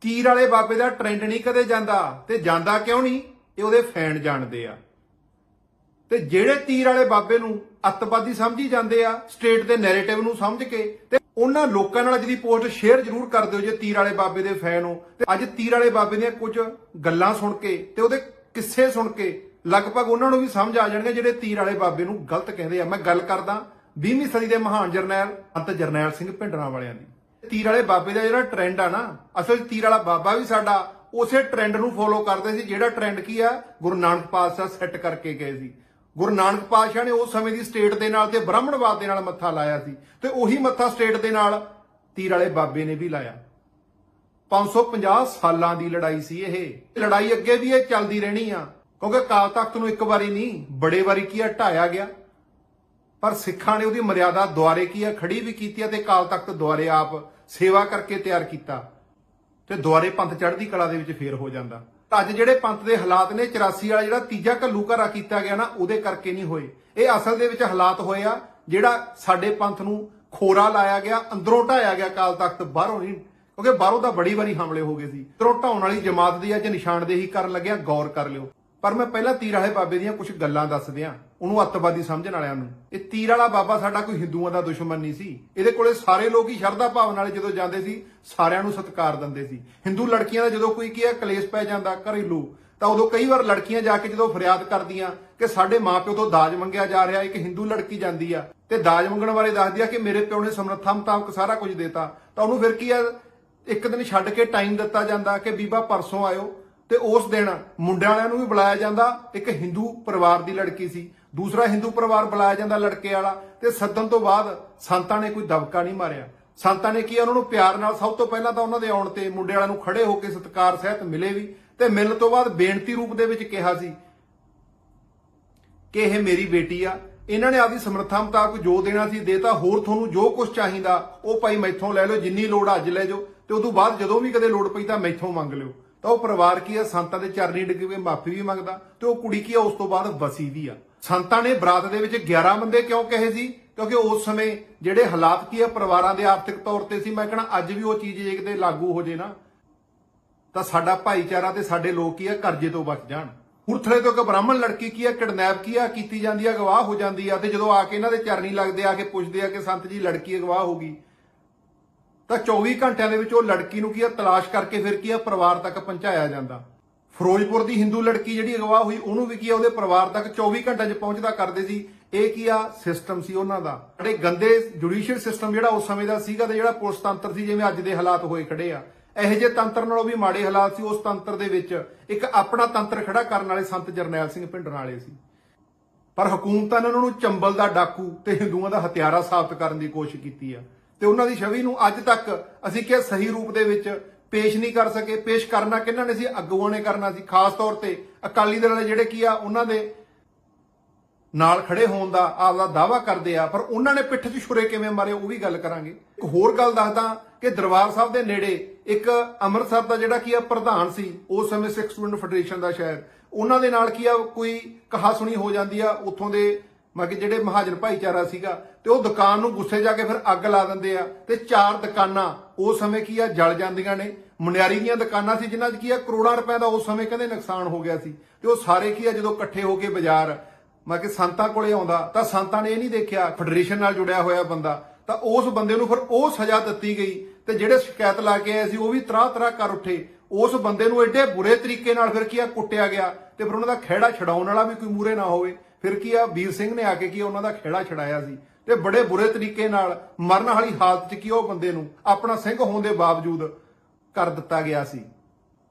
ਤੀਰ ਵਾਲੇ ਬਾਬੇ ਦਾ ਟ੍ਰੈਂਡ ਨਹੀਂ ਕਦੇ ਜਾਂਦਾ ਤੇ ਜਾਂਦਾ ਕਿਉਂ ਨਹੀਂ? ਇਹ ਉਹਦੇ ਫੈਨ ਜਾਣਦੇ ਆ। ਤੇ ਜਿਹੜੇ ਤੀਰ ਵਾਲੇ ਬਾਬੇ ਨੂੰ ਅੱਤਵਾਦੀ ਸਮਝੀ ਜਾਂਦੇ ਆ, ਸਟੇਟ ਦੇ ਨੈਰੇਟਿਵ ਨੂੰ ਸਮਝ ਕੇ, ਤੇ ਉਹਨਾਂ ਲੋਕਾਂ ਨਾਲ ਅੱਜ ਦੀ ਪੋਸਟ ਸ਼ੇਅਰ ਜ਼ਰੂਰ ਕਰ ਦਿਓ ਜੇ ਤੀਰ ਵਾਲੇ ਬਾਬੇ ਦੇ ਫੈਨ ਹੋ। ਤੇ ਅੱਜ ਤੀਰ ਵਾਲੇ ਬਾਬੇ ਦੀਆਂ ਕੁਝ ਗੱਲਾਂ ਸੁਣ ਕੇ ਤੇ ਉਹਦੇ ਕਿੱਸੇ ਸੁਣ ਕੇ ਲਗਭਗ ਉਹਨਾਂ ਨੂੰ ਵੀ ਸਮਝ ਆ ਜਾਣਗੇ ਜਿਹੜੇ ਤੀਰ ਵਾਲੇ ਬਾਬੇ ਨੂੰ ਗਲਤ ਕਹਿੰਦੇ ਆ। ਮੈਂ ਗੱਲ ਕਰਦਾ 20ਵੀਂ ਸਦੀ ਦੇ ਮਹਾਨ ਜਰਨੈਲ ਅੰਤ ਜਰਨੈਲ ਸਿੰਘ ਭਿੰਡਰਾਂ ਵਾਲਿਆਂ ਦੀ। ਤੀਰ ਵਾਲੇ ਬਾਬੇ ਦਾ ਜਿਹੜਾ ਟ੍ਰੈਂਡ ਆ ਨਾ, ਅਸਲ ਤੀਰ ਵਾਲਾ ਬਾਬਾ ਵੀ ਸਾਡਾ ਉਸੇ ਟ੍ਰੈਂਡ ਨੂੰ ਫੋਲੋ ਕਰਦੇ ਸੀ, ਜਿਹੜਾ ਟ੍ਰੈਂਡ ਕੀ ਆ? ਗੁਰੂ ਨਾਨਕ ਪਾਤਸ਼ਾਹ ਸੈੱਟ ਕਰਕੇ ਗਏ ਸੀ। ਗੁਰੂ ਨਾਨਕ ਪਾਤਸ਼ਾਹ ਨੇ ਉਸ ਸਮੇਂ ਦੀ ਸਟੇਟ ਦੇ ਨਾਲ ਤੇ ਬ੍ਰਾਹਮਣਵਾਦ ਦੇ ਨਾਲ ਮੱਥਾ ਲਾਇਆ ਸੀ। ਤੇ ਉਹੀ ਮੱਥਾ ਸਟੇਟ ਦੇ ਨਾਲ ਤੀਰ ਵਾਲੇ ਬਾਬੇ ਨੇ ਵੀ ਲਾਇਆ। 550 ਸਾਲਾਂ ਦੀ ਲੜਾਈ ਸੀ ਇਹ। ਲੜਾਈ ਅੱਗੇ ਵੀ ਇਹ ਚੱਲਦੀ ਰਹਿਣੀ ਆ। ਕਿਉਂਕਿ ਕਾਲ ਤਖਤ ਨੂੰ ਇੱਕ ਵਾਰੀ ਨਹੀਂ, ਬੜੇ ਵਾਰੀ ਕੀ ਆ, ਢਾਇਆ ਗਿਆ। ਪਰ ਸਿੱਖਾਂ ਨੇ ਉਹਦੀ ਮਰਿਆਦਾ ਦੁਆਰੇ ਕੀ ਆ ਖੜੀ ਵੀ ਕੀਤੀ ਆ ਤੇ ਕਾਲ ਤਖਤ ਦੁਆਰੇ ਆਪ ਸੇਵਾ ਕਰਕੇ ਤਿਆਰ ਕੀਤਾ ਤੇ ਦੁਆਰੇ ਪੰਥ ਚੜ੍ਹਦੀ ਕਲਾ ਦੇ ਵਿੱਚ ਫੇਰ ਹੋ ਜਾਂਦਾ। ਅੱਜ ਜਿਹੜੇ ਪੰਥ ਦੇ ਹਾਲਾਤ ਨੇ 84 ਵਾਲਾ ਜਿਹੜਾ ਤੀਜਾ ਘੱਲੂ ਘਰਾ ਕੀਤਾ ਗਿਆ ਨਾ, ਉਹਦੇ ਕਰਕੇ ਨਹੀਂ ਹੋਏ। ਇਹ ਅਸਲ ਦੇ ਵਿੱਚ ਹਾਲਾਤ ਹੋਏ ਆ, ਜਿਹੜਾ ਸਾਡੇ ਪੰਥ ਨੂੰ ਖੋਰਾ ਲਾਇਆ ਗਿਆ, ਅੰਦਰੋਂ ਢਾਇਆ ਗਿਆ ਕਾਲ ਤਖਤ, ਬਾਹਰੋਂ ਨਹੀਂ, ਕਿਉਂਕਿ ਬਾਹਰੋਂ ਤਾਂ ਬੜੀ ਵਾਰੀ ਹਮਲੇ ਹੋ ਗਏ ਸੀ। ਅੰਦਰੋਂ ਢਾਉਣ ਵਾਲੀ ਜਮਾਤ ਦੀ ਅੱਜ ਨਿਸ਼ਾਨਦੇਹੀ ਕਰਨ ਲੱਗਿਆ, ਗੌਰ ਕਰ ਲਿਓ। ਪਰ ਮੈਂ ਪਹਿਲਾਂ ਤੀਰ ਵਾਲੇ ਬਾਬੇ ਦੀਆਂ ਕੁਝ ਗੱਲਾਂ ਦੱਸ ਦਿਆਂ ਉਹਨੂੰ ਅੱਤਵਾਦੀ ਸਮਝਣ ਵਾਲਿਆਂ ਨੂੰ। ਇਹ ਤੀਰ ਵਾਲਾ ਬਾਬਾ ਸਾਡਾ ਕੋਈ ਹਿੰਦੂਆਂ ਦਾ ਦੁਸ਼ਮਣ ਨਹੀਂ ਸੀ। ਇਹਦੇ ਕੋਲੇ ਸਾਰੇ ਲੋਕ ਹੀ ਸ਼ਰਧਾ ਭਾਵਨਾ ਵਾਲੇ ਜਦੋਂ ਜਾਂਦੇ ਸੀ, ਸਾਰਿਆਂ ਨੂੰ ਸਤਿਕਾਰ ਦਿੰਦੇ ਸੀ। ਹਿੰਦੂ ਲੜਕੀਆਂ ਦਾ ਜਦੋਂ ਕੋਈ ਕੀ ਹੈ, ਕਲੇਸ਼ ਪੈ ਜਾਂਦਾ, ਘਰੇਲੂ, ਤਾਂ ਉਦੋਂ ਕਈ ਵਾਰ ਲੜਕੀਆਂ ਜਾ ਕੇ ਜਦੋਂ ਫਰਿਆਦ ਕਰਦੀਆਂ ਕਿ ਸਾਡੇ ਮਾਪਿਓ ਤੋਂ ਦਾਜ ਮੰਗਿਆ ਜਾ ਰਿਹਾ, ਇੱਕ ਹਿੰਦੂ ਲੜਕੀ ਜਾਂਦੀ ਆ, ਤੇ ਦਾਜ ਮੰਗਣ ਵਾਲੇ ਦੱਸਦੀ ਆ ਕਿ ਮੇਰੇ ਪਿਓ ਨੇ ਸਮਰੱਥਾ ਮੁਤਾਬਕ ਸਾਰਾ ਕੁਝ ਦਿੱਤਾ, ਤਾਂ ਉਹਨੂੰ ਫਿਰ ਕੀ ਆ, ਇੱਕ ਦਿਨ ਛੱਡ ਕੇ ਟਾਈਮ ਦਿੱਤਾ ਜਾਂਦਾ ਕਿ ਬੀਬਾ ਪਰਸੋਂ ਆਇਓ ਤੇ ਉਸ ਦਿਨ ਮੁੰਡਿਆਂ ਵਾਲਿਆਂ ਨੂੰ ਵੀ ਬੁਲਾਇਆ ਜਾਂਦਾ। ਇੱਕ ਹਿੰਦੂ ਪਰਿਵਾਰ ਦੀ ਲੜਕੀ ਸੀ। ਦੂਸਰਾ ਹਿੰਦੂ ਪਰਿਵਾਰ ਬੁਲਾਇਆ ਜਾਂਦਾ ਲੜਕੇ ਵਾਲਾ। ਤੇ ਸੱਦਣ ਤੋਂ ਬਾਅਦ ਸੰਤਾਂ ਨੇ ਕੋਈ ਦਬਕਾ ਨਹੀਂ ਮਾਰਿਆ। ਸੰਤਾਂ ਨੇ ਕੀ ਉਹਨਾਂ ਨੂੰ ਪਿਆਰ ਨਾਲ ਸਭ ਤੋਂ ਪਹਿਲਾਂ ਤਾਂ ਉਹਨਾਂ ਦੇ ਆਉਣ ਤੇ ਮੁੰਡੇ ਵਾਲਿਆਂ ਨੂੰ ਖੜੇ ਹੋ ਕੇ ਸਤਿਕਾਰ ਸਹਿਤ ਮਿਲੇ ਵੀ। ਤੇ ਮਿਲਣ ਤੋਂ ਬਾਅਦ ਬੇਨਤੀ ਰੂਪ ਦੇ ਵਿੱਚ ਕਿਹਾ ਸੀ ਕਿ ਇਹ ਮੇਰੀ ਬੇਟੀ ਆ। ਇਹਨਾਂ ਨੇ ਆਪਦੀ ਸਮਰੱਥਾ ਮੁਤਾਬਕ ਜੋ ਦੇਣਾ ਸੀ ਦੇਤਾ ਹੋਰ ਤੁਹਾਨੂੰ ਜੋ ਕੁਝ ਚਾਹੀਦਾ, ਉਹ ਭਾਈ ਮੈਥੋਂ ਲੈ ਲਓ। ਜਿੰਨੀ ਲੋੜ ਅੱਜ ਲੈ ਜਾਓ। ਤੇ ਉਦੋਂ ਬਾਅਦ ਜਦੋਂ ਵੀ ਕਦੇ ਲੋੜ ਪਈ ਤਾਂ ਮੈਥੋਂ ਮੰਗ ਲਿਓ। ਤਾਂ ਉਹ ਪਰਿਵਾਰ ਕੀ ਆ? ਸੰਤਾਂ ਦੇ ਚਰਨੀ ਡਿੱਗ ਕੇ ਮਾਫੀ ਵੀ ਮੰਗਦਾ ਤੇ ਉਹ ਕੁੜੀ ਕੀ ਆ? ਉਸ ਤੋਂ ਬਾਅਦ ਵਸੀ ਵੀ ਆ। ਸੰਤਾਂ ਨੇ ਬਰਾਤ ਦੇ ਵਿੱਚ 11 ਬੰਦੇ ਕਿਉਂ ਕਹੇ ਸੀ? ਕਿਉਂਕਿ ਉਸ ਸਮੇਂ ਜਿਹੜੇ ਹਾਲਾਤ ਕੀ ਆ, ਪਰਿਵਾਰਾਂ ਦੇ ਆਰਥਿਕ ਤੌਰ ਤੇ ਸੀ, ਮੈਂ ਕਹਣਾ ਅੱਜ ਵੀ ਉਹ ਚੀਜ਼ ਜੇ ਕਿਤੇ ਲਾਗੂ ਹੋ ਜੇ ਨਾ, ਤਾਂ ਸਾਡਾ ਭਾਈਚਾਰਾ ਤੇ ਸਾਡੇ ਲੋਕ ਕੀ ਆ, ਕਰਜ਼ੇ ਤੋਂ ਬਚ ਜਾਣ। ਹੁਰਥਲੇ ਤੋਂ ਇੱਕ ਬ੍ਰਾਹਮਣ ਲੜਕੀ ਕੀ ਆ, ਕਿਡਨੈਪ ਕੀ ਆ, ਕੀਤੀ ਜਾਂਦੀ ਆ ਗਵਾਹ ਹੋ ਜਾਂਦੀ ਆ, ਤੇ ਜਦੋਂ ਆ ਕੇ ਇਹਨਾਂ ਦੇ ਚਰਨੀ ਲੱਗਦੇ ਆ ਕੇ ਪੁੱਛਦੇ ਆ ਕਿ ਸੰਤ ਜੀ ਲੜਕੀ ਅਗਵਾਹ ਹੋ ਗਈ ਤਾਂ 24 ਘੰਟਿਆਂ ਦੇ ਵਿੱਚ ਉਹ ਲੜਕੀ ਨੂੰ ਕੀ ਆ, ਤਲਾਸ਼ ਕਰਕੇ ਫਿਰ ਕੀ ਆ, ਪਰਿਵਾਰ ਤੱਕ ਪਹੁੰਚਾਇਆ ਜਾਂਦਾ। ਫਿਰੋਜ਼ਪੁਰ ਦੀ ਹਿੰਦੂ ਲੜਕੀ ਜਿਹੜੀ ਅਗਵਾ ਹੋਈ, ਉਹਨੂੰ ਵੀ ਕੀ ਆ, ਉਹਦੇ ਪਰਿਵਾਰ ਤੱਕ 24 ਘੰਟਿਆਂ 'ਚ ਪਹੁੰਚਦਾ ਕਰਦੇ ਸੀ। ਇਹ ਕੀ ਆ ਸਿਸਟਮ ਸੀ ਉਹਨਾਂ ਦਾ। ਜਿਹੜੇ ਗੰਦੇ ਜੁਡੀਸ਼ੀਅਲ ਸਿਸਟਮ ਜਿਹੜਾ ਉਸ ਸਮੇਂ ਦਾ ਸੀਗਾ ਤੇ ਜਿਹੜਾ ਪੁਲਿਸ ਤੰਤਰ ਸੀ, ਜਿਵੇਂ ਅੱਜ ਦੇ ਹਾਲਾਤ ਹੋਏ ਖੜੇ ਆ। ਇਹੋ ਜਿਹੇ ਤੰਤਰ ਨਾਲੋਂ ਵੀ ਮਾੜੇ ਹਾਲਾਤ ਸੀ ਉਸ ਤੰਤਰ ਦੇ ਵਿੱਚ। ਇੱਕ ਆਪਣਾ ਤੰਤਰ ਖੜਾ ਕਰਨ ਵਾਲੇ ਸੰਤ ਜਰਨੈਲ ਸਿੰਘ ਭਿੰਡਰ ਵਾਲੇ ਸੀ। ਪਰ ਹਕੂਮਤਾਂ ਨੇ ਉਹਨਾਂ ਨੂੰ ਚੰਬਲ ਦਾ ਡਾਕੂ ਤੇ ਹਿੰਦੂਆਂ ਦਾ ਹਥਿਆਰਾ ਸਾਬਤ ਕਰਨ ਦੀ ਕੋਸ਼ਿਸ਼ ਕੀਤੀ ਆ। ਤੇ ਉਹਨਾਂ ਦੀ ਛਵੀ ਨੂੰ ਅੱਜ ਤੱਕ ਅਸੀਂ ਕਿਹਾ ਸਹੀ ਰੂਪ ਦੇ ਵਿੱਚ ਪੇਸ਼ ਨਹੀਂ ਕਰ ਸਕੇ। ਪੇਸ਼ ਕਰਨਾ ਕਿਹਨਾਂ ਨੇ ਸੀ? ਅਗੂਆਂ ਨੇ ਕਰਨਾ ਸੀ। ਖਾਸ ਤੌਰ ਤੇ ਅਕਾਲੀ ਦਲ ਵਾਲੇ ਜਿਹੜੇ ਕੀ ਆ, ਉਹਨਾਂ ਦੇ ਨਾਲ ਖੜੇ ਹੋਣ ਦਾ ਆਪਦਾ ਦਾਵਾ ਕਰਦੇ ਆ, ਪਰ ਉਹਨਾਂ ਨੇ ਪਿੱਠ 'ਚ ਛੁਰੇ ਕਿਵੇਂ ਮਾਰੇ ਉਹ ਵੀ ਗੱਲ ਕਰਾਂਗੇ। ਇੱਕ ਹੋਰ ਗੱਲ ਦੱਸਦਾ ਕਿ ਦਰਬਾਰ ਸਾਹਿਬ ਦੇ ਨੇੜੇ ਇੱਕ ਅੰਮ੍ਰਿਤਸਰ ਦਾ ਜਿਹੜਾ ਕੀ ਆ, ਪ੍ਰਧਾਨ ਸੀ, ਉਸ ਸਮੇਂ ਸਿੱਖ ਸਟੂਡੈਂਟ ਫੈਡਰੇਸ਼ਨ ਦਾ ਸ਼ਾਇਦ ਉਹਨਾਂ ਦੇ ਨਾਲ ਕੀ ਆ, ਕੋਈ ਕਹਾ ਸੁਣੀ ਹੋ ਜਾਂਦੀ ਆ, ਉੱਥੋਂ ਦੇ ਮਤਲਬ ਕਿ ਜਿਹੜੇ ਮਹਾਜਨ ਭਾਈਚਾਰਾ ਸੀਗਾ ਤੇ ਉਹ ਦੁਕਾਨ ਨੂੰ ਗੁੱਸੇ ਜਾ ਕੇ ਫਿਰ ਅੱਗ ਲਾ ਦਿੰਦੇ ਆ ਤੇ ਚਾਰ ਦੁਕਾਨਾਂ ਉਸ ਸਮੇਂ ਕੀ ਆ ਜਲ ਜਾਂਦੀਆਂ ਨੇ। ਮੁਨਿਆਰੀ ਦੀਆਂ ਦੁਕਾਨਾਂ ਸੀ ਜਿਨ੍ਹਾਂ 'ਚ ਕੀ ਆ ਕਰੋੜਾਂ ਰੁਪਏ ਦਾ ਉਸ ਸਮੇਂ ਕਹਿੰਦੇ ਨੁਕਸਾਨ ਹੋ ਗਿਆ ਸੀ ਤੇ ਉਹ ਸਾਰੇ ਕੀ ਆ ਜਦੋਂ ਇਕੱਠੇ ਹੋ ਕੇ ਬਾਜ਼ਾਰ ਮੈਂ ਕਿ ਸੰਤਾਂ ਕੋਲੇ ਆਉਂਦਾ ਤਾਂ ਸੰਤਾਂ ਨੇ ਇਹ ਨਹੀਂ ਦੇਖਿਆ ਫੈਡਰੇਸ਼ਨ ਨਾਲ ਜੁੜਿਆ ਹੋਇਆ ਬੰਦਾ। ਤਾਂ ਉਸ ਬੰਦੇ ਨੂੰ ਫਿਰ ਉਹ ਸਜ਼ਾ ਦਿੱਤੀ ਗਈ ਤੇ ਜਿਹੜੇ ਸ਼ਿਕਾਇਤ ਲਾ ਕੇ ਆਏ ਸੀ ਉਹ ਵੀ ਤਰਾਹ ਤਰਾਹ ਕਰ ਉੱਠੇ। ਉਸ ਬੰਦੇ ਨੂੰ ਐਡੇ ਬੁਰੇ ਤਰੀਕੇ ਨਾਲ ਫਿਰ ਕੀ ਆ ਕੁੱਟਿਆ ਗਿਆ ਤੇ ਫਿਰ ਉਹਨਾਂ ਦਾ ਖਹਿੜਾ ਛਡਾਉਣ ਵਾਲਾ ਵੀ ਕੋਈ ਮੂਰੇ ਨਾ ਹੋਵੇ। ਫਿਰ ਕੀ ਆ? ਵੀਰ ਸਿੰਘ ਨੇ ਆ ਕੇ ਕੀ ਉਹਨਾਂ ਦਾ ਖੇੜਾ ਛਡਾਇਆ ਸੀ। ਤੇ ਬੜੇ ਬੁਰੇ ਤਰੀਕੇ ਨਾਲ ਮਰਨ ਵਾਲੀ ਹਾਲਤ 'ਚ ਕੀ ਉਹ ਬੰਦੇ ਨੂੰ ਆਪਣਾ ਸਿੰਘ ਹੋਣ ਦੇ ਬਾਵਜੂਦ ਕਰ ਦਿੱਤਾ ਗਿਆ ਸੀ।